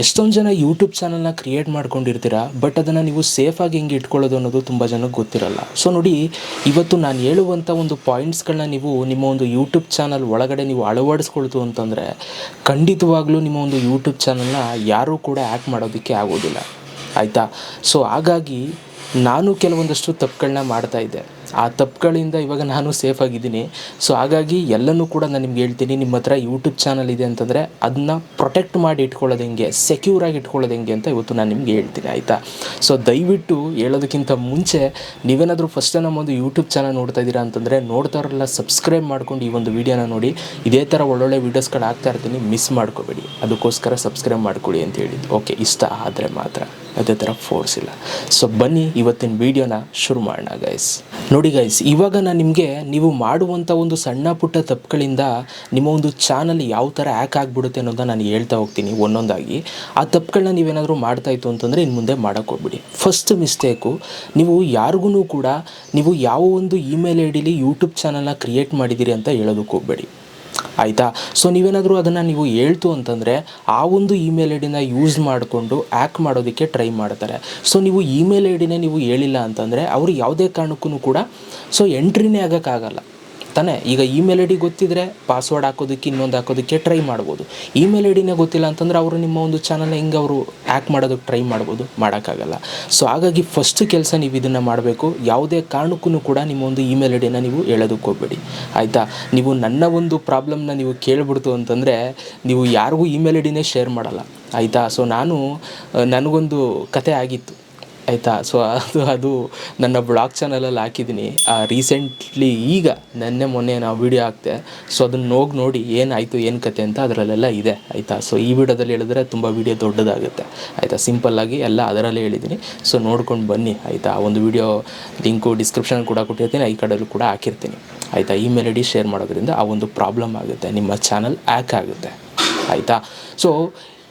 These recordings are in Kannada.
ಎಷ್ಟೊಂದು ಜನ ಯೂಟ್ಯೂಬ್ ಚಾನಲ್ನ ಕ್ರಿಯೇಟ್ ಮಾಡ್ಕೊಂಡಿರ್ತೀರ ಬಟ್ ಅದನ್ನು ನೀವು ಸೇಫಾಗಿ ಹೆಂಗೆ ಇಟ್ಕೊಳ್ಳೋದು ಅನ್ನೋದು ತುಂಬ ಜನಕ್ಕೆ ಗೊತ್ತಿರಲ್ಲ. ಸೊ ನೋಡಿ, ಇವತ್ತು ನಾನು ಹೇಳುವಂಥ ಒಂದು ಪಾಯಿಂಟ್ಸ್ಗಳನ್ನ ನೀವು ನಿಮ್ಮ ಒಂದು ಯೂಟ್ಯೂಬ್ ಚಾನಲ್ ಒಳಗಡೆ ನೀವು ಅಳವಡಿಸ್ಕೊಳ್ತು ಅಂತಂದರೆ, ಖಂಡಿತವಾಗ್ಲೂ ನಿಮ್ಮ ಒಂದು ಯೂಟ್ಯೂಬ್ ಚಾನಲ್ನ ಯಾರೂ ಕೂಡ ಆ್ಯಕ್ಟ್ ಮಾಡೋದಕ್ಕೆ ಆಗೋದಿಲ್ಲ. ಆಯಿತಾ? ಸೊ ಹಾಗಾಗಿ, ನಾನು ಕೆಲವೊಂದಷ್ಟು ತಪ್ಪುಗಳನ್ನ ಮಾಡ್ತಾ ಇದ್ದೆ. ಆ ತಪ್ಪುಗಳಿಂದ ಇವಾಗ ನಾನು ಸೇಫ್ ಆಗಿದ್ದೀನಿ. ಸೊ ಹಾಗಾಗಿ ಎಲ್ಲನೂ ಕೂಡ ನಾನು ನಿಮ್ಗೆ ಹೇಳ್ತೀನಿ, ನಿಮ್ಮ ಹತ್ರ ಯೂಟ್ಯೂಬ್ ಚಾನಲ್ ಇದೆ ಅಂತಂದರೆ ಅದನ್ನ ಪ್ರೊಟೆಕ್ಟ್ ಮಾಡಿ ಇಟ್ಕೊಳ್ಳೋದು ಹೆಂಗೆ ಸೆಕ್ಯೂರಾಗಿ ಇಟ್ಕೊಳ್ಳೋದು ಹೆಂಗೆ ಅಂತ ಇವತ್ತು ನಾನು ನಿಮಗೆ ಹೇಳ್ತೀನಿ, ಆಯಿತಾ? ಸೊ ದಯವಿಟ್ಟು ಹೇಳೋದಕ್ಕಿಂತ ಮುಂಚೆ ನೀವೇನಾದರೂ ಫಸ್ಟ್ ನಮ್ಮ ಒಂದು ಯೂಟ್ಯೂಬ್ ಚಾನಲ್ ನೋಡ್ತಾ ಇದ್ದೀರಾ ಅಂತಂದರೆ ನೋಡ್ತಾರಲ್ಲ ಸಬ್ಸ್ಕ್ರೈಬ್ ಮಾಡ್ಕೊಂಡು ಈ ಒಂದು ವಿಡಿಯೋನ ನೋಡಿ. ಇದೇ ಥರ ಒಳ್ಳೊಳ್ಳೆ ವೀಡಿಯೋಸ್ಗಳು ಹಾಕ್ತಾ ಇರ್ತೀನಿ ಮಿಸ್ ಮಾಡ್ಕೋಬೇಡಿ. ಅದಕ್ಕೋಸ್ಕರ ಸಬ್ಸ್ಕ್ರೈಬ್ ಮಾಡ್ಕೊಳ್ಳಿ ಅಂತ ಹೇಳಿದ್ದು. ಓಕೆ ಇಷ್ಟ ಆದರೆ ಮಾತ್ರ. ಅದೇ ಥರ ಫೋರ್ಸ್ ಇಲ್ಲ. ಸೊ ಬನ್ನಿ ಇವತ್ತಿನ ವೀಡಿಯೋನ ಶುರು ಮಾಡೋಣ ಗೈಸ್ ನೋಡಿ ಗೈಸ್ ಇವಾಗ ನಾನು ನಿಮಗೆ ನೀವು ಮಾಡುವಂಥ ಒಂದು ಸಣ್ಣ ಪುಟ್ಟ ತಪ್ಪುಗಳಿಂದ ನಿಮ್ಮ ಒಂದು ಚಾನಲ್ ಯಾವ ಥರ ಹ್ಯಾಕ್ ಆಗಿಬಿಡುತ್ತೆ ಅನ್ನೋದನ್ನ ನಾನು ಹೇಳ್ತಾ ಹೋಗ್ತೀನಿ ಒಂದೊಂದಾಗಿ. ಆ ತಪ್ಪುಗಳನ್ನ ನೀವೇನಾದರೂ ಮಾಡ್ತಾ ಇತ್ತು ಅಂತಂದರೆ ಇನ್ನು ಮುಂದೆ ಮಾಡೋಕ್ಕೆ ಹೋಗ್ಬಿಡಿ. ಫಸ್ಟ್ ಮಿಸ್ಟೇಕು ನೀವು ಯಾರಿಗೂ ಕೂಡ ನೀವು ಯಾವ ಒಂದು ಇಮೇಲ್ ಐ ಡಿಲಿ ಯೂಟ್ಯೂಬ್ ಚಾನಲ್ನ ಕ್ರಿಯೇಟ್ ಮಾಡಿದ್ದೀರಿ ಅಂತ ಹೇಳೋದಕ್ಕೆ ಹೋಗಬೇಡಿ. ಆಯಿತಾ? ಸೊ ನೀವೇನಾದರೂ ಅದನ್ನು ನೀವು ಹೇಳ್ತು ಅಂತಂದರೆ ಆ ಒಂದು ಇಮೇಲ್ ಐ ಡಿನ ಯೂಸ್ ಮಾಡಿಕೊಂಡು ಆ್ಯಕ್ ಮಾಡೋದಕ್ಕೆ ಟ್ರೈ ಮಾಡ್ತಾರೆ. ಸೊ ನೀವು ಇಮೇಲ್ ಐ ಡಿನೇ ನೀವು ಹೇಳಿಲ್ಲ ಅಂತಂದರೆ ಅವರು ಯಾವುದೇ ಕಾರಣಕ್ಕೂ ಕೂಡ ಸೊ ಎಂಟ್ರಿನೇ ಆಗೋಕ್ಕಾಗಲ್ಲ. ತಾನೇ. ಈಗ ಇಮೇಲ್ ಐ ಡಿ ಗೊತ್ತಿದ್ರೆ ಪಾಸ್ವರ್ಡ್ ಹಾಕೋದಕ್ಕೆ, ಇನ್ನೊಂದು ಹಾಕೋದಕ್ಕೆ ಟ್ರೈ ಮಾಡ್ಬೋದು. ಇಮೇಲ್ ಐ ಡಿನೇ ಗೊತ್ತಿಲ್ಲ ಅಂತಂದ್ರೆ ಅವರು ನಿಮ್ಮ ಒಂದು ಚಾನಲ್ನ ಹೆಂಗೆ ಅವರು ಆ್ಯಕ್ ಮಾಡೋದಕ್ಕೆ ಟ್ರೈ ಮಾಡ್ಬೋದು, ಮಾಡೋಕ್ಕಾಗಲ್ಲ. ಸೊ ಹಾಗಾಗಿ ಫಸ್ಟ್ ಕೆಲಸ ನೀವು ಇದನ್ನು ಮಾಡಬೇಕು. ಯಾವುದೇ ಕಾರಣಕ್ಕೂ ಕೂಡ ನಿಮ್ಮ ಒಂದು ಇಮೇಲ್ ಐ ಡಿನ ನೀವು ಹೇಳೋದಕ್ಕೆ ಹೋಗಬೇಡಿ. ಆಯಿತಾ? ನೀವು ನನ್ನ ಒಂದು ಪ್ರಾಬ್ಲಮ್ನ ನೀವು ಕೇಳಿಬಿಡ್ತು ಅಂತಂದರೆ ನೀವು ಯಾರಿಗೂ ಇಮೇಲ್ ಐ ಡಿನೇ ಶೇರ್ ಮಾಡಲ್ಲ. ಆಯಿತಾ? ಸೊ ನಾನು ನನಗೊಂದು ಕತೆ ಆಗಿತ್ತು. ಆಯಿತಾ? ಸೊ ಅದು ಅದು ನನ್ನ ಬ್ಲಾಗ್ ಚಾನಲಲ್ಲಿ ಹಾಕಿದ್ದೀನಿ. ರೀಸೆಂಟ್ಲಿ ಈಗ ನೆನ್ನೆ ಮೊನ್ನೆ ನಾವು ವೀಡಿಯೋ ಹಾಕ್ತೆ ಸೊ ಅದನ್ನ ಹೋಗಿ ನೋಡಿ ಏನಾಯಿತು, ಏನು ಕತೆ ಅಂತ ಅದರಲ್ಲೆಲ್ಲ ಇದೆ, ಆಯಿತಾ? ಸೊ ಈ ವಿಡಿಯೋದಲ್ಲಿ ಹೇಳಿದ್ರೆ ತುಂಬ ವೀಡಿಯೋ ದೊಡ್ಡದಾಗುತ್ತೆ, ಆಯಿತಾ? ಸಿಂಪಲ್ಲಾಗಿ ಎಲ್ಲ ಅದರಲ್ಲೇ ಹೇಳಿದ್ದೀನಿ. ಸೊ ನೋಡ್ಕೊಂಡು ಬನ್ನಿ, ಆಯಿತಾ? ಒಂದು ವೀಡಿಯೋ ಲಿಂಕು ಡಿಸ್ಕ್ರಿಪ್ಷನ್ ಕೂಡ ಕೊಟ್ಟಿರ್ತೀನಿ, ಈ ಕಡೆಯಲ್ಲೂ ಕೂಡ ಹಾಕಿರ್ತೀನಿ, ಆಯಿತಾ? ಇಮೇಲ್ ಐ ಡಿ ಶೇರ್ ಮಾಡೋದ್ರಿಂದ ಆ ಒಂದು ಪ್ರಾಬ್ಲಮ್ ಆಗುತ್ತೆ, ನಿಮ್ಮ ಚಾನಲ್ ಹ್ಯಾಕ್ ಆಗುತ್ತೆ, ಆಯಿತಾ? ಸೊ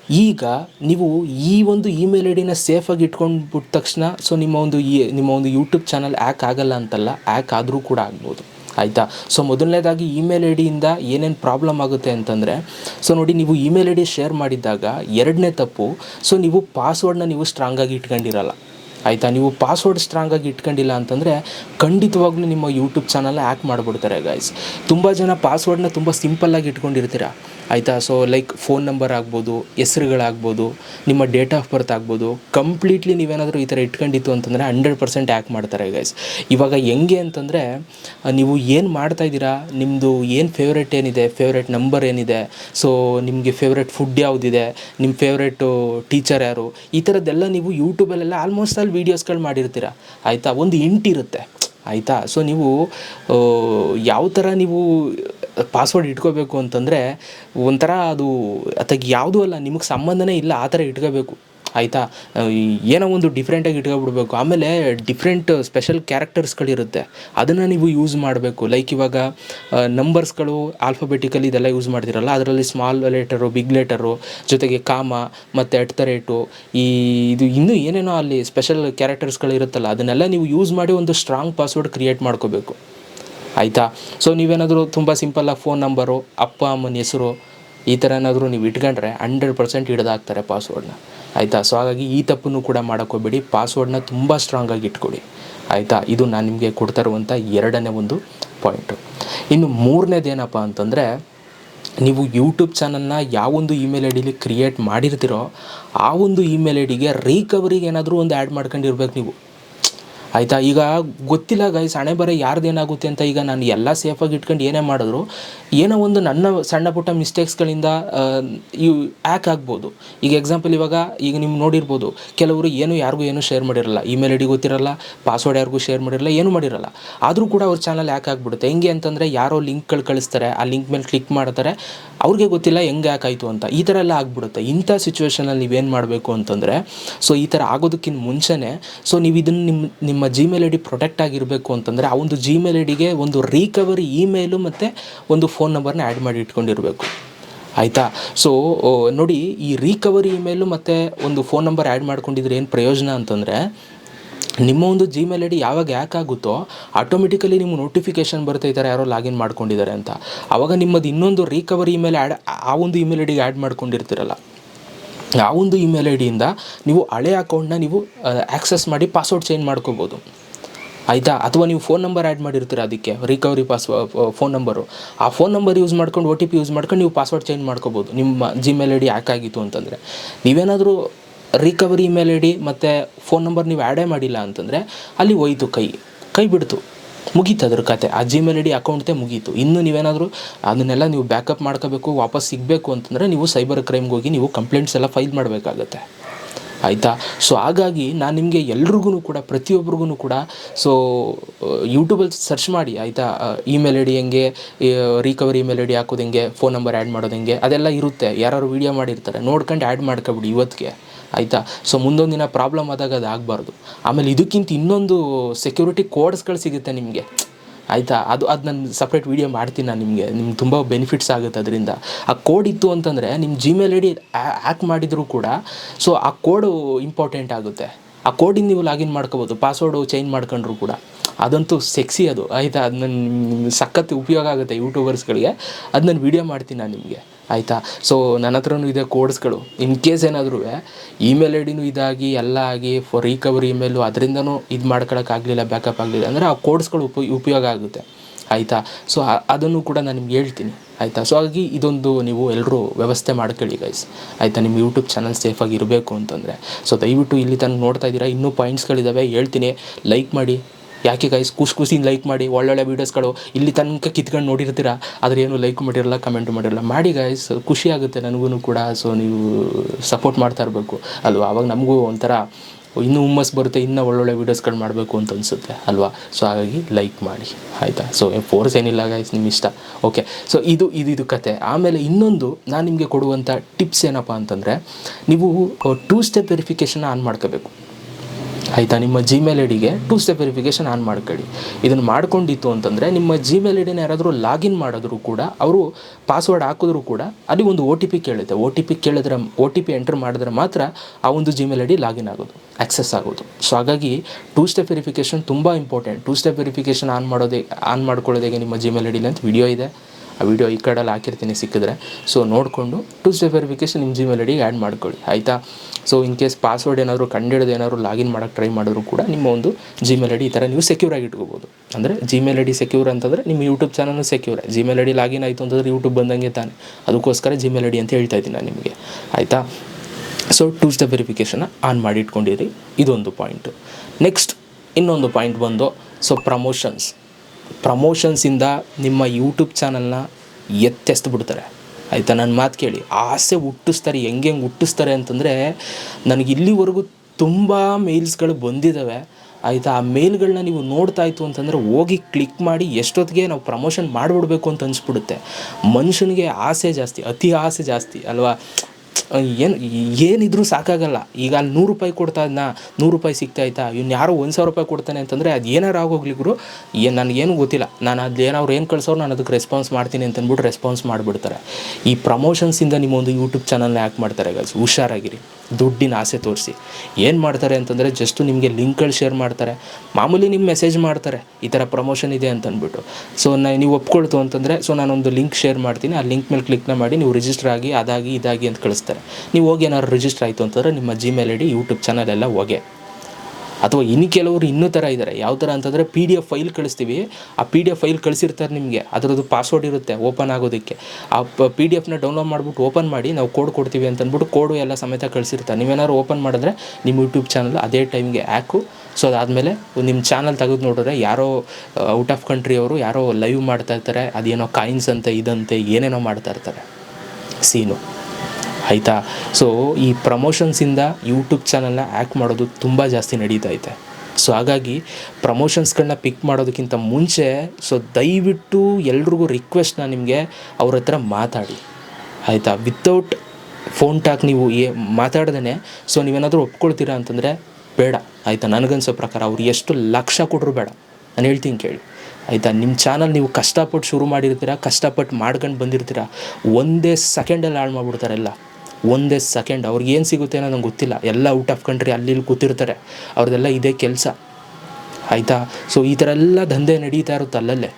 ಈಗ ನೀವು ಈ ಒಂದು ಇಮೇಲ್ ಐ ಡಿನ ಸೇಫಾಗಿ ಇಟ್ಕೊಂಡ್ಬಿಟ್ಟ ತಕ್ಷಣ ಸೊ ನಿಮ್ಮ ಒಂದು ಈ, ನಿಮ್ಮ ಒಂದು ಯೂಟ್ಯೂಬ್ ಚಾನಲ್ ಆ್ಯಕ್ ಆಗಲ್ಲ ಅಂತಲ್ಲ ಆ್ಯಕ್ ಆದರೂ ಕೂಡ ಆಗ್ಬೋದು. ಆಯಿತಾ? ಸೊ ಮೊದಲನೇದಾಗಿ ಇಮೇಲ್ ಐ ಡಿಯಿಂದ ಏನೇನು ಪ್ರಾಬ್ಲಮ್ ಆಗುತ್ತೆ ಅಂತಂದರೆ ಸೊ ನೋಡಿ ನೀವು ಇಮೇಲ್ ಐ ಡಿ ಶೇರ್ ಮಾಡಿದ್ದಾಗ ಎರಡನೇ ತಪ್ಪು ಸೊ ನೀವು ಪಾಸ್ವರ್ಡ್ನ ನೀವು ಸ್ಟ್ರಾಂಗಾಗಿ ಇಟ್ಕೊಂಡಿರಲ್ಲ. ಆಯಿತಾ? ನೀವು ಪಾಸ್ವರ್ಡ್ ಸ್ಟ್ರಾಂಗಾಗಿ ಇಟ್ಕೊಂಡಿಲ್ಲ ಅಂತಂದರೆ ಖಂಡಿತವಾಗ್ಲೂ ನಿಮ್ಮ ಯೂಟ್ಯೂಬ್ ಚಾನಲ್ನ ಹ್ಯಾಕ್ ಮಾಡಿಬಿಡ್ತಾರೆ ಗಾಯ್ಸ್ ತುಂಬ ಜನ ಪಾಸ್ವರ್ಡ್ನ ತುಂಬ ಸಿಂಪಲ್ಲಾಗಿ ಇಟ್ಕೊಂಡಿರ್ತೀರ? ಆಯಿತಾ? ಸೊ ಲೈಕ್ ಫೋನ್ ನಂಬರ್ ಆಗ್ಬೋದು, ಹೆಸರುಗಳಾಗ್ಬೋದು, ನಿಮ್ಮ ಡೇಟ್ ಆಫ್ ಬರ್ತ್ ಆಗ್ಬೋದು ಕಂಪ್ಲೀಟ್ಲಿ ನೀವೇನಾದರೂ ಈ ಥರ ಇಟ್ಕೊಂಡಿತ್ತು ಅಂತಂದರೆ ಹಂಡ್ರೆಡ್ ಪರ್ಸೆಂಟ್ ಹ್ಯಾಕ್ ಮಾಡ್ತಾರೆ ಗೈಸ್ ಇವಾಗ ಹೆಂಗೆ ಅಂತಂದರೆ, ನೀವು ಏನು ಮಾಡ್ತಾ ಇದ್ದೀರಾ? ನಿಮ್ಮದು ಏನು ಫೇವ್ರೇಟ್ ಏನಿದೆ? ಫೇವ್ರೇಟ್ ನಂಬರ್ ಏನಿದೆ? ಸೊ ನಿಮಗೆ ಫೇವ್ರೇಟ್ ಫುಡ್ ಯಾವುದಿದೆ? ನಿಮ್ಮ ಫೇವ್ರೇಟು ಟೀಚರ್ ಯಾರು? ಈ ಥರದ್ದೆಲ್ಲ ನೀವು ಯೂಟ್ಯೂಬಲ್ಲೆಲ್ಲ ಆಲ್ಮೋಸ್ಟ್ ಅಲ್ಲಿ ವೀಡಿಯೋಸ್ಗಳು ಮಾಡಿರ್ತೀರ? ಆಯಿತಾ? ಒಂದು ಇಂಟ್ ಇರುತ್ತೆ. ಆಯಿತಾ? ಸೊ ನೀವು ಯಾವ ಥರ ನೀವು ಪಾಸ್ವರ್ಡ್ ಇಟ್ಕೋಬೇಕು ಅಂತಂದರೆ ಒಂಥರ ಅದು ಅತ್ತಾಗ ಯಾವುದೂ ಅಲ್ಲ, ನಿಮಗೆ ಸಂಬಂಧನೇ ಇಲ್ಲ, ಆ ಥರ ಇಟ್ಕೋಬೇಕು. ಆಯಿತಾ? ಏನೋ ಒಂದು ಡಿಫ್ರೆಂಟಾಗಿ ಇಟ್ಕೊಬಿಡ್ಬೇಕು. ಆಮೇಲೆ ಡಿಫ್ರೆಂಟ್ ಸ್ಪೆಷಲ್ ಕ್ಯಾರೆಕ್ಟರ್ಸ್ಗಳಿರುತ್ತೆ ಅದನ್ನು ನೀವು ಯೂಸ್ ಮಾಡಬೇಕು. ಲೈಕ್ ಇವಾಗ ನಂಬರ್ಸ್ಗಳು ಆಲ್ಫಾಬೆಟಿಕಲಿ ಇದೆಲ್ಲ ಯೂಸ್ ಮಾಡ್ತಿರಲ್ಲ, ಅದರಲ್ಲಿ ಸ್ಮಾಲ್ ಲೆಟರು ಬಿಗ್ ಲೆಟರು ಜೊತೆಗೆ ಕಾಮ, ಮತ್ತು ಎಟ್ ದ ರೇಟು ಈ, ಇದು ಇನ್ನೂ ಏನೇನೋ ಅಲ್ಲಿ ಸ್ಪೆಷಲ್ ಕ್ಯಾರೆಕ್ಟರ್ಸ್ಗಳಿರುತ್ತಲ್ಲ ಅದನ್ನೆಲ್ಲ ನೀವು ಯೂಸ್ ಮಾಡಿ ಒಂದು ಸ್ಟ್ರಾಂಗ್ ಪಾಸ್ವರ್ಡ್ ಕ್ರಿಯೇಟ್ ಮಾಡ್ಕೋಬೇಕು. ಆಯಿತಾ? ಸೊ ನೀವೇನಾದರೂ ತುಂಬ ಸಿಂಪಲ್ಲಾಗಿ ಫೋನ್ ನಂಬರು ಅಪ್ಪ, ಅಮ್ಮನ ಹೆಸರು, ಈ ಥರ ಏನಾದರೂ ನೀವು ಇಟ್ಕೊಂಡ್ರೆ ಹಂಡ್ರೆಡ್ ಪರ್ಸೆಂಟ್ ಹಿಡ್ದಾಕ್ತಾರೆ ಪಾಸ್ವರ್ಡ್ನ ಆಯಿತಾ? ಸೊ ಹಾಗಾಗಿ ಈ ತಪ್ಪನ್ನು ಕೂಡ ಮಾಡೋಕ್ಕೋಗ್ಬೇಡಿ ಪಾಸ್ವರ್ಡ್ನ ತುಂಬ ಸ್ಟ್ರಾಂಗಾಗಿ ಇಟ್ಕೊಡಿ. ಆಯಿತಾ? ಇದು ನಾನು ನಿಮಗೆ ಕೊಡ್ತಾ ಇರುವಂಥ ಎರಡನೇ ಒಂದು ಪಾಯಿಂಟು ಇನ್ನು ಮೂರನೇದೇನಪ್ಪ ಅಂತಂದರೆ, ನೀವು ಯೂಟ್ಯೂಬ್ ಚಾನಲ್ನ ಯಾವೊಂದು ಇಮೇಲ್ ಐ ಡಿಲಿ ಕ್ರಿಯೇಟ್ ಮಾಡಿರ್ತೀರೋ, ಆ ಒಂದು ಇಮೇಲ್ ಐ ಡಿಗೆ ರೀಕವರಿಗೆ ಏನಾದರೂ ಒಂದು ಆ್ಯಡ್ ಮಾಡ್ಕೊಂಡಿರ್ಬೇಕು ನೀವು. ಆಯಿತಾ? ಈಗ ಗೊತ್ತಿಲ್ಲ ಗೈಸ್ ಹಣೆ ಬರೋ ಯಾರ್ದು ಏನಾಗುತ್ತೆ ಅಂತ ಈಗ ನಾನು ಎಲ್ಲ ಸೇಫಾಗಿ ಇಟ್ಕೊಂಡು ಏನೇ ಮಾಡಿದ್ರು, ಏನೋ ಒಂದು ನನ್ನ ಸಣ್ಣ ಪುಟ್ಟ ಮಿಸ್ಟೇಕ್ಸ್ಗಳಿಂದ ಇವು ಹ್ಯಾಕ್ ಆಗ್ಬೋದು. ಈಗ ಎಕ್ಸಾಂಪಲ್ ಇವಾಗ, ಈಗ ನೀವು ನೋಡಿರ್ಬೋದು, ಕೆಲವರು ಏನು ಯಾರಿಗೂ ಏನು ಶೇರ್ ಮಾಡಿರಲ್ಲ. ಇಮೇಲ್ ಐ ಡಿ ಗೊತ್ತಿರಲ್ಲ ಪಾಸ್ವರ್ಡ್ ಯಾರಿಗೂ ಶೇರ್ ಮಾಡಿರಲ್ಲ, ಏನು ಮಾಡಿರಲ್ಲ. ಆದರೂ ಕೂಡ ಅವ್ರ ಚಾನಲ್ ಹ್ಯಾಕ್ ಆಗಿಬಿಡುತ್ತೆ. ಹೆಂಗೆ ಅಂತಂದರೆ ಯಾರೋ ಲಿಂಕ್ಗಳು ಕಳಿಸ್ತಾರೆ, ಆ ಲಿಂಕ್ ಮೇಲೆ ಕ್ಲಿಕ್ ಮಾಡ್ತಾರೆ, ಅವ್ರಿಗೆ ಗೊತ್ತಿಲ್ಲ ಹೆಂಗೆ ಹ್ಯಾಕ್ ಆಯಿತು ಅಂತ. ಈ ಥರ ಎಲ್ಲ ಆಗ್ಬಿಡುತ್ತೆ. ಇಂಥ ಸಿಚುವೇಷನಲ್ಲಿ ನೀವೇನು ಮಾಡಬೇಕು ಅಂತಂದರೆ ಸೊ ಈ ಥರ ಆಗೋದಕ್ಕಿಂತ ಮುಂಚೆನೇ ಸೊ ನೀವು ಇದನ್ನು ನಿಮ್ಮ ನಿಮ್ಮ ಜಿಮೇಲ್ ಐ ಡಿ ಪ್ರೊಟೆಕ್ಟ್ ಆಗಿರಬೇಕು ಅಂತಂದರೆ ಆ ಒಂದು ಜಿಮೇಲ್ ಐ ಡಿಗೆ ಒಂದು ರೀಕವರಿ ಇಮೇಲು ಮತ್ತು ಒಂದು ಫೋನ್ ನಂಬರ್ನ ಆ್ಯಡ್ ಮಾಡಿ ಇಟ್ಕೊಂಡಿರಬೇಕು. ಆಯಿತಾ? ಸೊ ನೋಡಿ ಈ ರೀಕವರಿ ಇಮೇಲು ಮತ್ತು ಒಂದು ಫೋನ್ ನಂಬರ್ ಆ್ಯಡ್ ಮಾಡ್ಕೊಂಡಿದ್ರೆ ಏನು ಪ್ರಯೋಜನ ಅಂತಂದರೆ ನಿಮ್ಮ ಒಂದು ಜಿಮೇಲ್ ಐ ಡಿ ಯಾವಾಗ ಯಾಕೆ ಆಗುತ್ತೋ ಆಟೋಮೆಟಿಕಲಿ ನಿಮ್ಮ ನೋಟಿಫಿಕೇಶನ್ ಬರುತ್ತೆ ಈ ಯಾರೋ ಲಾಗಿನ್ ಮಾಡ್ಕೊಂಡಿದ್ದಾರೆ ಅಂತ. ಆವಾಗ ನಿಮ್ಮದು ಇನ್ನೊಂದು ರೀಕವರಿ ಇಮೇಲ್ ಆ್ಯಡ್ ಆ ಒಂದು ಇಮೇಲ್ ಐ ಡಿಗೆ ಆ್ಯಡ್ ಮಾಡ್ಕೊಂಡಿರ್ತೀರಲ್ಲ. ಆ ಒಂದು ಇಮೇಲ್ ಐ ಡಿಯಿಂದ ನೀವು ಹಳೆ ಅಕೌಂಟ್ನ ನೀವು ಆ್ಯಕ್ಸಸ್ ಮಾಡಿ ಪಾಸ್ವರ್ಡ್ ಚೇಂಜ್ ಮಾಡ್ಕೋಬೋದು. ಆಯಿತಾ? ಅಥವಾ ನೀವು ಫೋನ್ ನಂಬರ್ ಆ್ಯಡ್ ಮಾಡಿರ್ತೀರ ಅದಕ್ಕೆ ರಿಕವರಿ ಪಾಸ್ ಫೋನ್ ನಂಬರು ಆ ಫೋನ್ ನಂಬರ್ ಯೂಸ್ ಮಾಡ್ಕೊಂಡು ಒ ಟಿ ಪಿ ಯೂಸ್ ಮಾಡ್ಕೊಂಡು ನೀವು ಪಾಸ್ವರ್ಡ್ ಚೇಂಜ್ ಮಾಡ್ಕೋಬೋದು. ನಿಮ್ಮ ಜಿಮೇಲ್ ಐ ಡಿ ಹ್ಯಾಕ್ ಆಗಿತ್ತು ಅಂತಂದರೆ. ನೀವೇನಾದರೂ ರಿಕವರಿ ಇಮೇಲ್ ಐ ಡಿ ಮತ್ತು ಫೋನ್ ನಂಬರ್ ನೀವು ಆ್ಯಡೇ ಮಾಡಿಲ್ಲ ಅಂತಂದರೆ ಅಲ್ಲಿ ಹೋಯಿತು ಕೈ ಕೈ ಬಿಡ್ತು. ಮುಗೀತು ಅದ್ರ ಕತೆ. ಆ ಜಿಮೇಲ್ ಐ ಡಿ ಅಕೌಂಟೇ ಮುಗೀತು. ಇನ್ನು ನೀವೇನಾದರೂ ಅದನ್ನೆಲ್ಲ ನೀವು ಬ್ಯಾಕಪ್ ಮಾಡ್ಕೋಬೇಕು, ವಾಪಸ್ ಸಿಗಬೇಕು ಅಂತಂದರೆ ನೀವು ಸೈಬರ್ ಕ್ರೈಮ್ಗೆ ಹೋಗಿ ನೀವು ಕಂಪ್ಲೇಂಟ್ಸ್ ಎಲ್ಲ ಫೈಲ್ ಮಾಡಬೇಕಾಗತ್ತೆ. ಆಯಿತಾ? ಸೊ ಹಾಗಾಗಿ ನಾನು ನಿಮಗೆ ಎಲ್ರಿಗೂ ಕೂಡ ಪ್ರತಿಯೊಬ್ಬರಿಗೂ ಕೂಡ ಸೊ ಯೂಟ್ಯೂಬಲ್ಲಿ ಸರ್ಚ್ ಮಾಡಿ, ಆಯಿತಾ? ಇಮೇಲ್ ಐ ಡಿ ಹೆಂಗೆ ರಿಕವರಿ ಇಮೇಲ್ ಐ ಡಿ ಹಾಕೋದು ಹೆಂಗೆ ಫೋನ್ ನಂಬರ್ ಆ್ಯಡ್ ಮಾಡೋದು ಹೆಂಗೆ, ಅದೆಲ್ಲ ಇರುತ್ತೆ. ಯಾರು ವೀಡಿಯೋ ಮಾಡಿರ್ತಾರೆ, ನೋಡ್ಕೊಂಡು ಆ್ಯಡ್ ಮಾಡ್ಕೊಬಿಡಿ ಇವತ್ತಿಗೆ ಆಯಿತಾ? ಸೊ ಮುಂದೊಂದು ದಿನ ಪ್ರಾಬ್ಲಮ್ ಆದಾಗ ಅದು ಆಗಬಾರ್ದು. ಆಮೇಲೆ ಇದಕ್ಕಿಂತ ಇನ್ನೊಂದು ಸೆಕ್ಯೂರಿಟಿ ಕೋಡ್ಸ್ಗಳು ಸಿಗುತ್ತೆ ನಿಮಗೆ. ಆಯಿತಾ? ಅದು ಅದು ನಾನು ಸಪ್ರೇಟ್ ವೀಡಿಯೋ ಮಾಡ್ತೀನಿ ನಾನು ನಿಮಗೆ. ನಿಮ್ಗೆ ತುಂಬ ಬೆನಿಫಿಟ್ಸ್ ಆಗುತ್ತೆ ಅದರಿಂದ. ಆ ಕೋಡ್ ಇತ್ತು ಅಂತಂದರೆ ನಿಮ್ಮ ಜಿಮೇಲ್ ಐ ಡಿ ಹ್ಯಾಕ್ ಮಾಡಿದರೂ ಕೂಡ ಸೊ ಆ ಕೋಡು ಇಂಪಾರ್ಟೆಂಟ್ ಆಗುತ್ತೆ. ಆ ಕೋಡಿಂದ ನೀವು ಲಾಗಿನ್ ಮಾಡ್ಕೋಬೋದು. ಪಾಸ್ವರ್ಡು ಚೇಂಜ್ ಮಾಡ್ಕೊಂಡ್ರು ಕೂಡ. ಅದಂತೂ ಸೆಕ್ಸಿ ಅದು. ಆಯಿತಾ? ಅದು ನನ್ನ ಸಖತ್ ಉಪಯೋಗ ಆಗುತ್ತೆ ಯೂಟ್ಯೂಬರ್ಸ್ಗಳಿಗೆ ಅದು ನಾನು ವೀಡಿಯೋ ಮಾಡ್ತೀನಿ ನಾನು ನಿಮಗೆ. ಆಯಿತಾ? ಸೊ ನನ್ನ ಹತ್ರನೂ ಇದೆ ಕೋಡ್ಸ್ಗಳು ಇನ್ ಕೇಸ್ ಏನಾದರೂ ಇಮೇಲ್ ಐ ಡಿನೂ ಇದಾಗಿ, ಎಲ್ಲ ಆಗಿ ಫಾರ್ ರೀಕವರಿ ಇಮೇಲು ಅದರಿಂದನೂ ಇದು ಮಾಡ್ಕೊಳಕ್ಕಾಗಲಿಲ್ಲ ಬ್ಯಾಕಪ್ ಆಗಲಿಲ್ಲ, ಅಂದರೆ ಆ ಕೋಡ್ಸ್ಗಳು ಉಪ, ಉಪಯೋಗ ಆಗುತ್ತೆ. ಆಯಿತಾ? ಸೊ ಅದನ್ನು ಕೂಡ ನಾನು ನಿಮ್ಗೆ ಹೇಳ್ತೀನಿ. ಆಯಿತಾ? ಸೊ ಹಾಗಾಗಿ ಇದೊಂದು ನೀವು ಎಲ್ಲರೂ ವ್ಯವಸ್ಥೆ ಮಾಡ್ಕೊಳ್ಳಿ ಗೈಸ್ ಆಯಿತಾ? ನಿಮ್ಮ ಯೂಟ್ಯೂಬ್ ಚಾನಲ್ ಸೇಫಾಗಿ ಇರಬೇಕು ಅಂತಂದರೆ. ಸೊ ದಯವಿಟ್ಟು ಇಲ್ಲಿ ತನಕ ನೋಡ್ತಾ ಇದ್ದೀರಾ. ಇನ್ನೂ ಪಾಯಿಂಟ್ಸ್ಗಳಿದ್ದಾವೆ ಹೇಳ್ತೀನಿ. ಲೈಕ್ ಮಾಡಿ. ಯಾಕೆ ಗೈಸ್ ಖುಷಿ ಖುಷಿಯಿಂದ ಲೈಕ್ ಮಾಡಿ, ಒಳ್ಳೊಳ್ಳೆ ವೀಡಿಯೋಸ್ಗಳು ಇಲ್ಲಿ ತನಕ ಕಿತ್ಕೊಂಡು ನೋಡಿರ್ತೀರ? ಆದರೆ ಏನು ಲೈಕ್ ಮಾಡಿರಲ್ಲ ಕಮೆಂಟ್ ಮಾಡಿರಲ್ಲ. ಮಾಡಿ ಗೈಸ್ ಖುಷಿ ಆಗುತ್ತೆ ನನಗೂ ಕೂಡ. ಸೊ ನೀವು ಸಪೋರ್ಟ್ ಮಾಡ್ತಾ ಇರಬೇಕು. ಅಲ್ವಾ? ಅವಾಗ ನಮಗೂ ಒಂಥರ ಇನ್ನೂ ಹುಮ್ಮಸ್ ಬರುತ್ತೆ, ಇನ್ನೂ ಒಳ್ಳೊಳ್ಳೆ ವೀಡಿಯೋಸ್ಗಳು ಮಾಡಬೇಕು ಅಂತ ಅನಿಸುತ್ತೆ. ಅಲ್ವಾ? ಸೊ ಹಾಗಾಗಿ ಲೈಕ್ ಮಾಡಿ. ಆಯಿತಾ? ಸೊ ಫೋರ್ಸ್ ಏನಿಲ್ಲ ಗೈಸ್ ನಿಮ್ಮ ಇಷ್ಟ. ಓಕೆ ಸೊ ಇದು ಇದು ಇದು ಕತೆ. ಆಮೇಲೆ ಇನ್ನೊಂದು ನಾನು ನಿಮಗೆ ಕೊಡುವಂಥ ಟಿಪ್ಸ್ ಏನಪ್ಪ ಅಂತಂದರೆ, ನೀವು ಟೂ ಸ್ಟೆಪ್ ವೆರಿಫಿಕೇಷನ್ ಆನ್ ಮಾಡ್ಕೋಬೇಕು. ಆಯಿತಾ? ನಿಮ್ಮ ಜಿಮೇಲ್ ಐ ಡಿಗೆ ಟೂ ಸ್ಟೆಪ್ ವೆರಿಫಿಕೇಷನ್ ಆನ್ ಮಾಡ್ಕೊಳ್ಳಿ. ಇದನ್ನು ಮಾಡ್ಕೊಂಡಿತ್ತು ಅಂತಂದರೆ ನಿಮ್ಮ ಜಿಮೇಲ್ ಐ ಡಿನ ಯಾರಾದರೂ ಲಾಗಿನ್ ಮಾಡಿದ್ರು ಕೂಡ, ಅವರು ಪಾಸ್ವರ್ಡ್ ಹಾಕಿದ್ರು ಕೂಡ, ಅಲ್ಲಿ ಒಂದು ಒ ಟಿ ಪಿ ಕೇಳುತ್ತೆ. ಒ ಟಿ ಪಿ ಕೇಳಿದ್ರೆ ಒ ಟಿ ಪಿ ಎಂಟರ್ ಮಾಡಿದ್ರೆ ಮಾತ್ರ ಆ ಒಂದು ಜಿಮೇಲ್ ಐ ಡಿ ಲಾಗಿನ್ ಆಗೋದು ಆಕ್ಸೆಸ್ ಆಗೋದು. ಸೊ ಹಾಗಾಗಿ ಟೂ ಸ್ಟೆಪ್ ವೆರಿಫಿಕೇಷನ್ ತುಂಬ important two step verification on ಮಾಡೋದೇ ಆನ್ ಮಾಡ್ಕೊಳ್ಳೋದೇ ನಿಮ್ಮ ಜಿಮೇಲ್ ಐ ಡಿಲಿ ಅಂತ ವಿಡಿಯೋ ಇದೆ. ಆ ವಿಡಿಯೋ ಈ ಕಡೆಲ್ಲ ಹಾಕಿರ್ತೀನಿ ಸಿಕ್ಕಿದ್ರೆ. ಸೊ ನೋಡಿಕೊಂಡು ಟೂ ಸ್ಟೆಪ್ ವೆರಿಫಿಕೇಷನ್ ನಿಮ್ಮ ಜಿಮೇಲ್ ಐ ಡಿಗೆ ಆ್ಯಡ್ ಮಾಡ್ಕೊಳ್ಳಿ. ಆಯಿತಾ? ಸೊ ಇನ್ ಕೇಸ್ ಪಾಸ್ವರ್ಡ್ ಏನಾದರೂ ಕಂಡಿಡಿದು ಏನಾದರೂ ಲಾಗಿನ್ ಮಾಡೋಕ್ಕೆ ಟ್ರೈ ಮಾಡಿದ್ರು ಕೂಡ ನಿಮ್ಮ ಒಂದು ಜಿಮೇಲ್ ಐ ಡಿ ಈ ಥರ ನೀವು ಸೆಕ್ಯೂರ್ ಆಗಿ ಇಟ್ಕೋಬೋದು. ಅಂದರೆ ಜಿಮೇಲ್ ಐ ಡಿ ಸೆಕ್ಯೂರ್ ಅಂತಂದರೆ ನಿಮ್ಮ ಯೂಟ್ಯೂಬ್ ಚಾನಲ್ನು ಸೆಕ್ಯೂರ್ ಜಿಮೇಲ್ ಡಿ ಲಾಗಿನ್ ಆಯಿತು ಅಂತಂದರೆ ಯೂಟ್ಯೂಬ್ ಬಂದಂಗೆ ತಾನೆ. ಅದಕ್ಕೋಸ್ಕರ ಜಿಮೇಲ್ ಐ ಡಿ ಅಂತ ಹೇಳ್ತಾ ಇದ್ದೀನಿ ನಾನು ನಿಮಗೆ. ಆಯಿತಾ? So two step verification on ಮಾಡಿ ಇಟ್ಕೊಂಡಿರಿ. ಇದೊಂದು ಪಾಯಿಂಟು ನೆಕ್ಸ್ಟ್ ಇನ್ನೊಂದು ಪಾಯಿಂಟ್ ಬಂದು ಸೊ ಪ್ರಮೋಷನ್ಸ್ ಪ್ರಮೋಷನ್ಸಿಂದ ನಿಮ್ಮ ಯೂಟ್ಯೂಬ್ ಚಾನಲ್ನ ಎತ್ತೆಸ್ದು ಬಿಡ್ತಾರೆ ಆಯಿತಾ? ನನ್ನ ಮಾತು ಕೇಳಿ. ಆಸೆ ಹುಟ್ಟಿಸ್ತಾರೆ, ಹೆಂಗೆ ಹೆಂಗೆ ಹುಟ್ಟಿಸ್ತಾರೆ ಅಂತಂದರೆ, ನನಗೆ ಇಲ್ಲಿವರೆಗೂ ತುಂಬ ಮೇಲ್ಸ್ಗಳು ಬಂದಿದ್ದಾವೆ ಆಯಿತಾ? ಆ ಮೇಲ್ಗಳನ್ನ ನೀವು ನೋಡ್ತಾ ಇತ್ತು ಅಂತಂದರೆ ಹೋಗಿ ಕ್ಲಿಕ್ ಮಾಡಿ ಎಷ್ಟೊತ್ತಿಗೆ ನಾವು ಪ್ರಮೋಷನ್ ಮಾಡಿಬಿಡ್ಬೇಕು ಅಂತ ಅನಿಸ್ಬಿಡುತ್ತೆ. ಮನುಷ್ಯನಿಗೆ ಆಸೆ ಜಾಸ್ತಿ, ಅತಿ ಆಸೆ ಜಾಸ್ತಿ, ಅಲ್ವಾ? ಏನು ಏನಿದ್ರೂ ಸಾಕಾಗಲ್ಲ. ಈಗ ಅಲ್ಲಿ ನೂರು ರೂಪಾಯಿ ಕೊಡ್ತಾ ಇದ್ನ, ನೂರು ರೂಪಾಯಿ ಸಿಗ್ತಾಯ್ತಾ ಇವ್ನು ಯಾರು ಒಂದು ಸಾವಿರ ರೂಪಾಯಿ ಕೊಡ್ತಾನೆ ಅಂತಂದರೆ ಅದು ಏನಾರು ಆಗೋಗ್ಲಿ ಗುರು. ಏನು ನನಗೇನು ಗೊತ್ತಿಲ್ಲ. ನಾನು ಅದು ಏನಾದ್ರು ಏನು ಕಳ್ಸೋರು ನಾನು ಅದಕ್ಕೆ ರೆಸ್ಪಾನ್ಸ್ ಮಾಡ್ತೀನಿ ಅಂತಂದ್ಬಿಟ್ಟು ರೆಸ್ಪಾನ್ಸ್ ಮಾಡಿಬಿಡ್ತಾರೆ. ಈ ಪ್ರಮೋಷನ್ಸಿಂದ ನಿಮ್ಮ ಒಂದು ಯೂಟ್ಯೂಬ್ ಚಾನಲ್ನ ಯಾಕೆ ಮಾಡ್ತಾರೆ ಗೈಸ್ ಹುಷಾರಾಗಿರಿ. ದುಡ್ಡಿನ ಆಸೆ ತೋರಿಸಿ. ಏನು ಮಾಡ್ತಾರೆ ಅಂತಂದರೆ ಜಸ್ಟು ನಿಮಗೆ ಲಿಂಕ್ಗಳು ಶೇರ್ ಮಾಡ್ತಾರೆ. ಮಾಮೂಲಿ ನಿಮ್ಮ ಮೆಸೇಜ್ ಮಾಡ್ತಾರೆ. ಈ ಥರ ಪ್ರಮೋಷನ್ ಇದೆ ಅಂತಂದ್ಬಿಟ್ಟು. ಸೊ ನಾ ನೀವು ಒಪ್ಕೊಳ್ತು ಅಂತಂದರೆ ಸೊ ನಾನೊಂದು ಲಿಂಕ್ ಶೇರ್ ಮಾಡ್ತೀನಿ. ಆ ಲಿಂಕ್ ಮೇಲೆ ಕ್ಲಿಕ್ನ ಮಾಡಿ, ನೀವು ರಿಜಿಸ್ಟರ್ ಆಗಿ, ಅದಾಗಿ, ಇದಾಗಿ ಅಂತ ಕಳಿಸ್ತಾರೆ ನೀವು ಹೋಗಿ ಏನಾದ್ರು ರಿಜಿಸ್ಟರ್ ಆಯಿತು ಅಂತಂದರೆ ನಿಮ್ಮ Gmail I D YouTube channel ಎಲ್ಲ ಹೋಗೆ. ಅಥವಾ ಇನ್ನು ಕೆಲವರು ಇನ್ನೂ ಥರ ಇದ್ದಾರೆ ಯಾವ ಥರ ಅಂತಂದರೆ ಪಿ ಡಿ ಎಫ್ ಫೈಲ್ ಕಳಿಸ್ತೀವಿ. ಆ ಪಿ ಡಿ ಎಫ್ ಫೈಲ್ ಕಳಿಸಿರ್ತಾರೆ ನಿಮಗೆ. ಅದರದ್ದು ಪಾಸ್ವರ್ಡ್ ಇರುತ್ತೆ ಓಪನ್ ಆಗೋದಕ್ಕೆ. ಆ ಪಿ ಡಿ ಎಫ್ನ ಡೌನ್ಲೋಡ್ ಮಾಡಿಬಿಟ್ಟು ಓಪನ್ ಮಾಡಿ ನಾವು ಕೋಡ್ ಕೊಡ್ತೀವಿ ಅಂತ ಅಂದ್ಬಿಟ್ಟು ಕೋಡು ಎಲ್ಲ ಸಮೇತ ಕಳಿಸಿರ್ತಾರೆ. ನೀವೇನಾದ್ರು ಓಪನ್ ಮಾಡಿದ್ರೆ ನಿಮ್ಮ ಯೂಟ್ಯೂಬ್ ಚಾನಲ್ ಅದೇ ಟೈಮ್ಗೆ ಹ್ಯಾಕು ಸೊ ಅದಾದಮೇಲೆ ನಿಮ್ಮ ಚಾನಲ್ ತೆಗೆದು ನೋಡಿದ್ರೆ ಯಾರೋ ಔಟ್ ಆಫ್ ಕಂಟ್ರಿಯವರು ಯಾರೋ ಲೈವ್ ಮಾಡ್ತಾ ಇರ್ತಾರೆ. ಅದೇನೋ ಕಾಯಿನ್ಸ್ ಅಂತೆ, ಇದಂತೆ, ಏನೇನೋ ಮಾಡ್ತಾ ಇರ್ತಾರೆ. ಸೀನು ಆಯಿತಾ? ಸೊ ಈ ಪ್ರಮೋಷನ್ಸಿಂದ ಯೂಟ್ಯೂಬ್ ಚಾನಲ್ನ ಆ್ಯಕ್ಟ್ ಮಾಡೋದು ತುಂಬ ಜಾಸ್ತಿ ನಡೀತಾ ಐತೆ. ಸೊ ಹಾಗಾಗಿ ಪ್ರಮೋಷನ್ಸ್ಗಳನ್ನ ಪಿಕ್ ಮಾಡೋದಕ್ಕಿಂತ ಮುಂಚೆ ಸೊ ದಯವಿಟ್ಟು ಎಲ್ರಿಗೂ ರಿಕ್ವೆಸ್ಟ್ ನಾನು ನಿಮಗೆ ಅವ್ರ ಹತ್ರ ಮಾತಾಡಿ. ಆಯಿತಾ? ವಿತೌಟ್ ಫೋನ್ ಟಾಕ್ ನೀವು ಏ ಮಾತಾಡ್ದೇ ಸೊ ನೀವೇನಾದರೂ ಒಪ್ಕೊಳ್ತೀರಾ ಅಂತಂದರೆ ಬೇಡ. ಆಯಿತಾ? ನನಗನ್ಸೋ ಪ್ರಕಾರ ಅವ್ರು ಎಷ್ಟು ಲಕ್ಷ ಕೊಟ್ಟರು ಬೇಡ. ನಾನು ಹೇಳ್ತೀನಿ ಕೇಳಿ. ಆಯಿತಾ? ನಿಮ್ಮ ಚಾನಲ್ ನೀವು ಕಷ್ಟಪಟ್ಟು ಶುರು ಮಾಡಿರ್ತೀರಾ, ಕಷ್ಟಪಟ್ಟು ಮಾಡ್ಕೊಂಡು ಬಂದಿರ್ತೀರಾ, ಒಂದೇ ಸೆಕೆಂಡಲ್ಲಿ ಹಾಳು ಮಾಡ್ಬಿಡ್ತಾರೆ ಎಲ್ಲ. ಒಂದೇ ಸೆಕೆಂಡ್ ಅವ್ರಿಗೆ ಏನು ಸಿಗುತ್ತೆ ಅನ್ನೋ ನಂಗೆ ಗೊತ್ತಿಲ್ಲ. ಎಲ್ಲ ಔಟ್ ಆಫ್ ಕಂಟ್ರಿ ಅಲ್ಲಿ ಇಲ್ಲಿ ಕೂತಿರ್ತಾರೆ. ಅವ್ರದ್ದೆಲ್ಲ ಇದೇ ಕೆಲಸ. ಆಯಿತಾ? ಸೊ ಈ ಥರ ಎಲ್ಲ ದಂಧೆ ನಡೀತಾ ಇರುತ್ತೆ ಅಲ್ಲಲ್ಲೇ.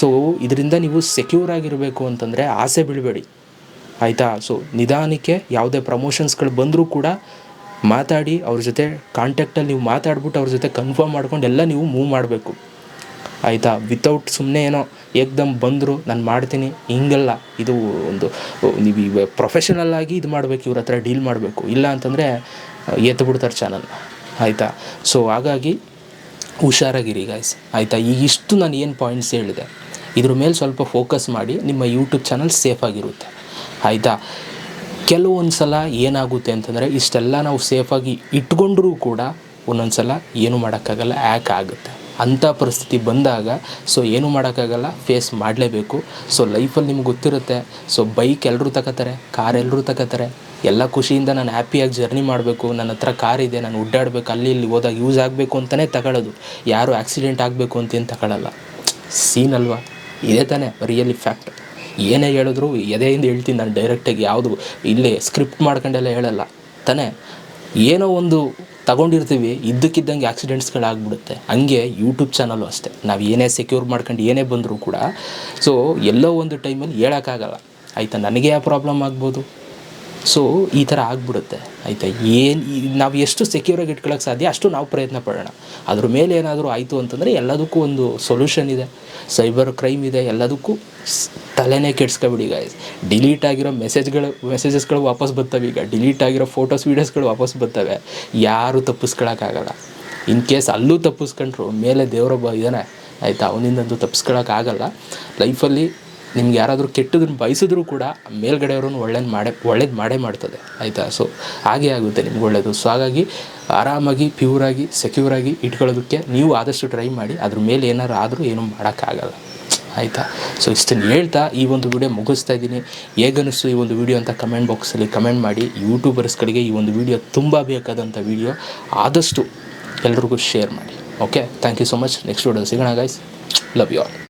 ಸೊ ಇದರಿಂದ ನೀವು ಸೆಕ್ಯೂರ್ ಆಗಿರಬೇಕು ಅಂತಂದರೆ ಆಸೆ ಬೀಳಬೇಡಿ ಆಯಿತಾ? ಸೊ ನಿಧಾನಕ್ಕೆ ಯಾವುದೇ ಪ್ರಮೋಷನ್ಸ್ಗಳು ಬಂದರೂ ಕೂಡ ಮಾತಾಡಿ, ಅವ್ರ ಜೊತೆ ಕಾಂಟ್ಯಾಕ್ಟಲ್ಲಿ ನೀವು ಮಾತಾಡ್ಬಿಟ್ಟು ಅವ್ರ ಜೊತೆ ಕನ್ಫರ್ಮ್ ಮಾಡ್ಕೊಂಡು ಎಲ್ಲ ನೀವು ಮೂವ್ ಮಾಡಬೇಕು. ಆಯಿತಾ? ವಿತೌಟ್ ಸುಮ್ಮನೆ ಏನೋ ಏಕ್ದಮ್ ಬಂದರು, ನಾನು ಮಾಡ್ತೀನಿ, ಹಿಂಗಲ್ಲ. ಇದು ಒಂದು, ನೀವು ಪ್ರೊಫೆಷನಲ್ ಆಗಿ ಇದು ಮಾಡಬೇಕು, ಇವ್ರ ಹತ್ರ ಡೀಲ್ ಮಾಡಬೇಕು. ಇಲ್ಲ ಅಂತಂದರೆ ಎತ್ತು ಬಿಡ್ತಾರೆ ಚಾನಲ್ ಆಯಿತಾ? ಸೊ ಹಾಗಾಗಿ ಹುಷಾರಾಗಿರಿ ಗಾಯ್ಸ್ ಆಯಿತಾ? ಈಗ ಇಷ್ಟು ನಾನು ಏನು ಪಾಯಿಂಟ್ಸ್ ಹೇಳಿದೆ, ಇದ್ರ ಮೇಲೆ ಸ್ವಲ್ಪ ಫೋಕಸ್ ಮಾಡಿ, ನಿಮ್ಮ ಯೂಟ್ಯೂಬ್ ಚಾನಲ್ ಸೇಫಾಗಿರುತ್ತೆ ಆಯಿತಾ? ಕೆಲವೊಂದು ಸಲ ಏನಾಗುತ್ತೆ ಅಂತಂದರೆ, ಇಷ್ಟೆಲ್ಲ ನಾವು ಸೇಫಾಗಿ ಇಟ್ಕೊಂಡ್ರೂ ಕೂಡ ಒಂದೊಂದು ಸಲ ಏನು ಮಾಡೋಕ್ಕಾಗಲ್ಲ ಆ್ಯಕ್ ಆಗುತ್ತೆ? ಅಂಥ ಪರಿಸ್ಥಿತಿ ಬಂದಾಗ ಸೊ ಏನು ಮಾಡೋಕ್ಕಾಗಲ್ಲ ಫೇಸ್ ಮಾಡಲೇಬೇಕು. ಸೊ ಲೈಫಲ್ಲಿ ನಿಮ್ಗೆ ಗೊತ್ತಿರುತ್ತೆ ಸೊ ಬೈಕ್ ಎಲ್ಲರೂ ತಗೋತಾರೆ ಕಾರ್ ಎಲ್ಲರೂ ತಗೋತಾರೆ. ಎಲ್ಲ ಖುಷಿಯಿಂದ ನಾನು ಹ್ಯಾಪಿಯಾಗಿ ಜರ್ನಿ ಮಾಡಬೇಕು. ನನ್ನ ಹತ್ರ ಕಾರ್ ಇದೆ, ನಾನು ಉಡ್ಡಾಡ್ಬೇಕು ಅಲ್ಲಿ ಇಲ್ಲಿ ಹೋದಾಗ ಯೂಸ್ ಆಗಬೇಕು ಅಂತಲೇ ತಗೊಳ್ಳೋದು. ಯಾರು ಆಕ್ಸಿಡೆಂಟ್ ಆಗಬೇಕು ಅಂತೇನು ತಗೊಳ್ಳಲ್ಲ ಸೀನ್ ಅಲ್ವಾ? ಇದೇ ತಾನೇ ರಿಯಲಿ ಫ್ಯಾಕ್ಟ್ ಏನೇ ಹೇಳಿದ್ರು ಎದೆಯಿಂದ ಹೇಳ್ತೀನಿ ನಾನು ಡೈರೆಕ್ಟಾಗಿ ಯಾವುದು, ಇಲ್ಲೇ ಸ್ಕ್ರಿಪ್ಟ್ ಮಾಡ್ಕೊಂಡೆಲ್ಲ ಹೇಳಲ್ಲ. ತಾನೇ? ಏನೋ ಒಂದು ತಗೊಂಡಿರ್ತೀವಿ, ಇದ್ದಕ್ಕಿದ್ದಂಗೆ ಆಕ್ಸಿಡೆಂಟ್ಸ್ಗಳಾಗ್ಬಿಡುತ್ತೆ ಹಂಗೆ ಯೂಟ್ಯೂಬ್ ಚಾನಲ್ಲು ಅಷ್ಟೇ. ನಾವು ಏನೇ ಸೆಕ್ಯೂರ್ ಮಾಡ್ಕೊಂಡು ಏನೇ ಬಂದರೂ ಕೂಡ ಸೊ ಎಲ್ಲೋ ಒಂದು ಟೈಮಲ್ಲಿ ಹೇಳೋಕ್ಕಾಗಲ್ಲ. ಆಯಿತಾ, ನನಗೆ ಆ ಪ್ರಾಬ್ಲಮ್ ಆಗ್ಬೋದು? ಸೊ ಈ ಥರ ಆಗ್ಬಿಡುತ್ತೆ. ಆಯಿತಾ, ಏನು ನಾವು ಎಷ್ಟು ಸೆಕ್ಯೂರಾಗಿ ಇಟ್ಕೊಳ್ಳೋಕೆ ಸಾಧ್ಯ, ಅಷ್ಟು ನಾವು ಪ್ರಯತ್ನ ಪಡೋಣ. ಅದ್ರ ಮೇಲೆ ಏನಾದರೂ ಆಯಿತು ಅಂತಂದರೆ ಎಲ್ಲದಕ್ಕೂ ಒಂದು ಸೊಲ್ಯೂಷನ್ ಇದೆ. ಸೈಬರ್ ಕ್ರೈಮ್ ಇದೆ, ಎಲ್ಲದಕ್ಕೂ ತಲೆನೇ ಕೆಡ್ಸ್ಕೊಬಿಡಿ ಗಾಯ್ಸ್ ಡಿಲೀಟ್ ಆಗಿರೋ ಮೆಸೇಜ್ಗಳು ಮೆಸೇಜಸ್ಗಳು ವಾಪಸ್ ಬರ್ತವೆ ಈಗ. ಡಿಲೀಟ್ ಆಗಿರೋ ಫೋಟೋಸ್ ವೀಡಿಯೋಸ್ಗಳು ವಾಪಸ್ ಬರ್ತವೆ. ಯಾರೂ ತಪ್ಪಿಸ್ಕೊಳಕ್ಕಾಗಲ್ಲ. ಇನ್ ಕೇಸ್ ಅಲ್ಲೂ ತಪ್ಪಿಸ್ಕೊಂಡ್ರು, ಮೇಲೆ ದೇವರೊಬ್ಬ ಇದ್ದಾನೆ ಆಯಿತಾ? ಅವನಿಂದಂತೂ ತಪ್ಪಿಸ್ಕೊಳಕ್ಕಾಗಲ್ಲ. ಲೈಫಲ್ಲಿ ನಿಮ್ಗೆ ಯಾರಾದರೂ ಕೆಟ್ಟದನ್ನು ಬಯಸಿದ್ರು ಕೂಡ ಮೇಲ್ಗಡೆಯವ್ರನ್ನ ಒಳ್ಳೇದು ಮಾಡೇ ಒಳ್ಳೇದು ಮಾಡೇ ಮಾಡ್ತದೆ, ಆಯಿತಾ? ಸೊ ಹಾಗೆ ಆಗುತ್ತೆ ನಿಮ್ಗೆ ಒಳ್ಳೆಯದು ಸೊ ಹಾಗಾಗಿ ಆರಾಮಾಗಿ ಪ್ಯೂರಾಗಿ ಸೆಕ್ಯೂರಾಗಿ ಇಟ್ಕೊಳ್ಳೋದಕ್ಕೆ ನೀವು ಆದಷ್ಟು ಟ್ರೈ ಮಾಡಿ. ಅದ್ರ ಮೇಲೆ ಏನಾರು ಆದರೂ ಏನೂ ಮಾಡೋಕ್ಕಾಗಲ್ಲ. ಆಯಿತಾ? ಸೊ ಇಷ್ಟನ್ನು ಹೇಳ್ತಾ ಈ ಒಂದು ವಿಡಿಯೋ ಮುಗಿಸ್ತಾ ಇದ್ದೀನಿ. ಹೇಗನ್ನಿಸ್ತು ಈ ಒಂದು ವಿಡಿಯೋ ಅಂತ ಕಮೆಂಟ್ ಬಾಕ್ಸಲ್ಲಿ ಕಮೆಂಟ್ ಮಾಡಿ. ಯೂಟ್ಯೂಬರ್ಸ್ಗಳಿಗೆ ಈ ಒಂದು ವಿಡಿಯೋ ತುಂಬ ಬೇಕಾದಂಥ ವಿಡಿಯೋ ಆದಷ್ಟು ಎಲ್ರಿಗೂ ಶೇರ್ ಮಾಡಿ. Okay thank you so much next video ಸಿಗೋಣ ಗೈಸ್ ಲವ್ ಯು ಆಲ್